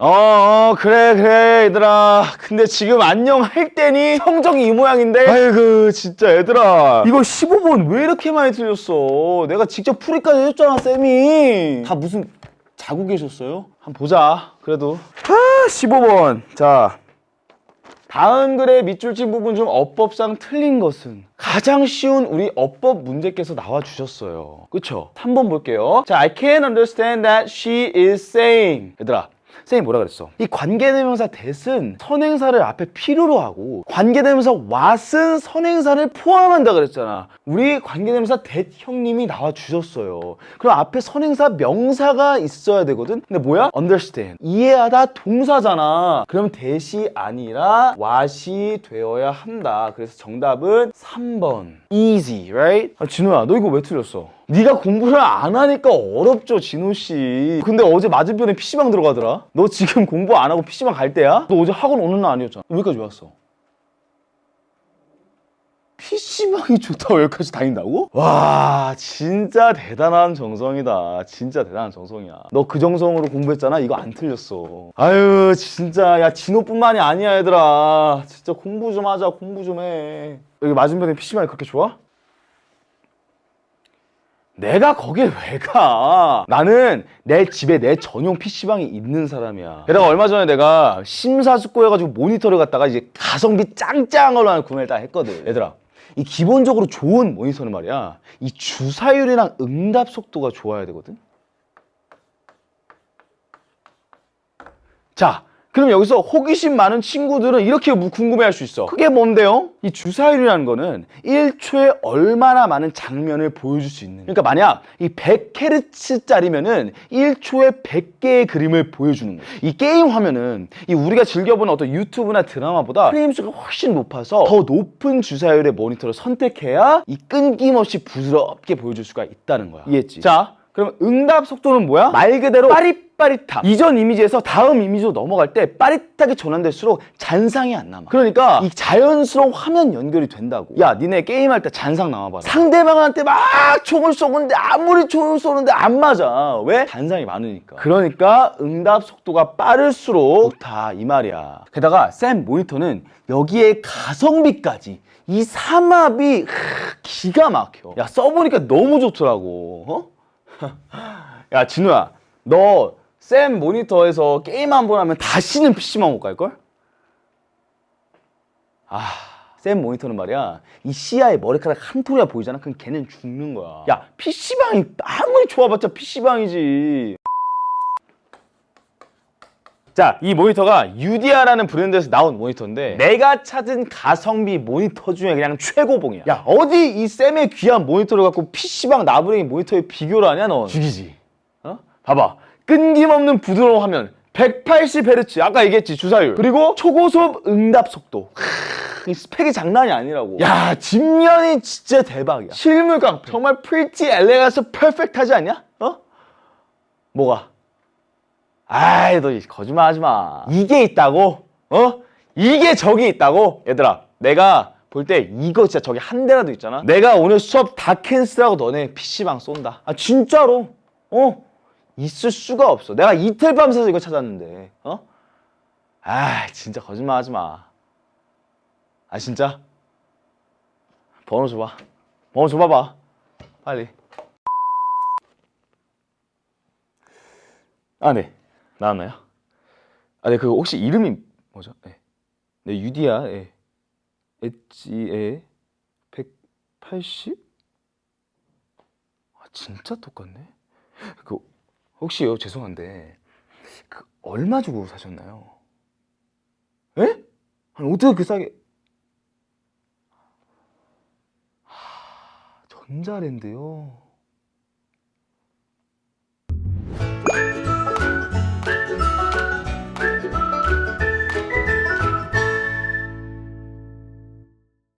어, 어 그래 그래 얘들아 근데 지금 안녕 할 때니 성적이 이 모양인데 아이고 진짜 얘들아 이거 15번 왜 이렇게 많이 틀렸어 내가 직접 풀이까지 해줬잖아 쌤이 다 무슨 자고 계셨어요? 한번 보자 그래도 아 15번 자 다음 글의 밑줄 친 부분 중 어법상 틀린 것은 가장 쉬운 우리 어법 문제께서 나와 주셨어요. 그쵸? 3번 볼게요. 자, I can understand that she is saying. 얘들아, 쌤이 뭐라 그랬어? 이 관계대명사 that은 선행사를 앞에 필요로 하고 관계대명사 what은 선행사를 포함한다 그랬잖아. 우리 관계대명사 that 형님이 나와 주셨어요. 그럼 앞에 선행사 명사가 있어야 되거든. 근데 뭐야? understand. 이해하다 동사잖아. 그럼 that이 아니라 what이 되어야 한다. 그래서 정답은 3번. Easy, right? 아, 진호야, 너 이거 왜 틀렸어? 네가 공부를 안 하니까 어렵죠, 진호 씨. 근데 어제 맞은편에 PC방 들어가더라. 너 지금 공부 안 하고 PC방 갈 때야? 너 어제 학원 오는 날 아니었잖아. 여기까지 왜 왔어? PC방이 좋다고 여기까지 다닌다고? 와 진짜 대단한 정성이다 진짜 대단한 정성이야 너 그 정성으로 공부했잖아 이거 안 틀렸어 아유 진짜 야 진호뿐만이 아니야 얘들아 진짜 공부 좀 하자 공부 좀해 여기 맞은편에 PC방이 그렇게 좋아? 내가 거길 왜 가? 나는 내 집에 내 전용 PC방이 있는 사람이야. 게다가 얼마 전에 내가 심사숙고해가지고 모니터를 갖다가 이제 가성비 하나 구매를 딱 했거든. 얘들아, 이 기본적으로 좋은 모니터는 말이야. 이 주사율이랑 응답 속도가 좋아야 되거든. 자, 그럼 여기서 호기심 많은 친구들은 이렇게 무- 궁금해할 수 있어. 그게 뭔데요? 이 주사율이라는 거는 1초에 얼마나 많은 장면을 보여줄 수 있는. 그러니까 만약 이 100Hz짜리면은 1초에 100개의 그림을 보여주는 거야. 이 게임 화면은 이 우리가 즐겨보는 어떤 유튜브나 드라마보다 프레임 수가 훨씬 높아서 더 높은 주사율의 모니터를 선택해야 이 끊김없이 부드럽게 보여줄 수가 있다는 거야. 이해했지? 자, 그럼 응답 속도는 뭐야? 말 그대로 빠릿 빠릿함. 이전 이미지에서 다음 이미지로 넘어갈 때 빠릿하게 전환될수록 잔상이 안 남아. 그러니까 이 자연스러운 화면 연결이 된다고. 야, 니네 게임할 때 잔상 남아봐라. 상대방한테 막 총을 쏘는데 아무리 총을 쏘는데 안 맞아. 왜? 잔상이 많으니까. 그러니까 응답 속도가 빠를수록 좋다 이 말이야. 게다가 쌤 모니터는 여기에 가성비까지 이 삼합이 기가 막혀. 야 써보니까 너무 좋더라고. 어? 야 진우야 너 쌤 모니터에서 게임 한 번 하면 다시는 PC방 못 갈걸? 아, 쌤 모니터는 말이야. 이 시야에 머리카락 한 톨이야 보이잖아? 그럼 걔는 죽는 거야. 야, PC방이 아무리 좋아봤자 PC방이지. 자, 이 모니터가 유디아라는 브랜드에서 나온 모니터인데 내가 찾은 가성비 모니터 중에 그냥 최고봉이야. 야, 어디 이 쌤의 귀한 모니터를 갖고 PC방 나부랭이 모니터에 비교를 하냐, 너? 죽이지. 어? 봐봐. 끊김없는 부드러운 화면. 180Hz. 아까 얘기했지, 주사율. 그리고 초고속 응답 속도. 크, 이 스펙이 장난이 아니라고. 야, 뒷면이 진짜 대박이야. 실물감. 정말 프리티 엘레가스 퍼펙트 하지 않냐? 어? 뭐가? 아이, 너 거짓말 하지 마. 이게 있다고? 어? 이게 저기 있다고? 얘들아, 내가 볼 때 이거 진짜 저기 한 대라도 있잖아? 내가 오늘 수업 다 캔슬하고 너네 PC방 쏜다. 아, 진짜로. 어? 있을 수가 없어. 내가 이틀 밤 새서 이거 찾았는데. 어? 아, 진짜 거짓말 하지 마. 아, 진짜? 번호 줘봐. 번호 줘봐봐. 빨리. 아, 네. 나왔나요? 아, 네. 그 혹시 이름이 뭐죠? 네. 네, 유디야. 예. 엣지에 180? 아, 진짜 똑같네. 그 혹시요, 죄송한데. 그 얼마 주고 사셨나요? 에? 아니, 어떻게 그 싸게 하, 전자랜드요.